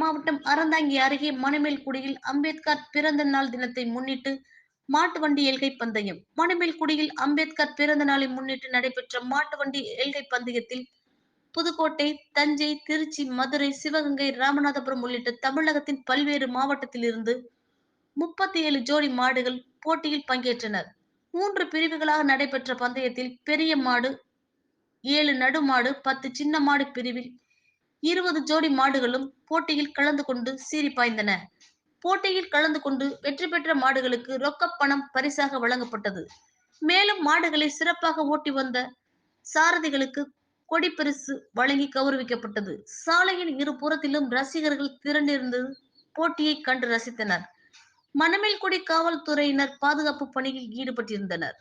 மாவட்டம் அறந்தாங்கி அருகே மணமேல்குடியில் அம்பேத்கர் பிறந்த நாள் தினத்தை முன்னிட்டு மாட்டு வண்டி எல்கை பந்தயம். மணமேல்குடியில் அம்பேத்கர் பிறந்த நாளை முன்னிட்டு நடைபெற்ற மாட்டு வண்டி எல்கை பந்தயத்தில் புதுக்கோட்டை தஞ்சை திருச்சி மதுரை சிவகங்கை ராமநாதபுரம் உள்ளிட்ட தமிழகத்தின் பல்வேறு மாவட்டத்திலிருந்து முப்பத்தி ஏழு ஜோடி மாடுகள் போட்டியில் பங்கேற்றனர். மூன்று பிரிவுகளாக நடைபெற்ற பந்தயத்தில் பெரிய மாடு ஏழு நடுமாடு பத்து சின்ன மாடு பிரிவில் இருபது ஜோடி மாடுகளும் போட்டியில் கலந்து கொண்டு சீறி பாய்ந்தன. போட்டியில் கலந்து கொண்டு வெற்றி பெற்ற மாடுகளுக்கு ரொக்கப் பணம் பரிசாக வழங்கப்பட்டது. மேலும் மாடுகளை சிறப்பாக ஓட்டி வந்த சாரதிகளுக்கு கொடி பரிசு வழங்கி கௌரவிக்கப்பட்டது. சாலையின் இரு புறத்திலும் ரசிகர்கள் திரண்டிருந்து போட்டியை கண்டு ரசித்தனர். மணமேல்குடி காவல்துறையினர் பாதுகாப்பு பணியில் ஈடுபட்டிருந்தனர்.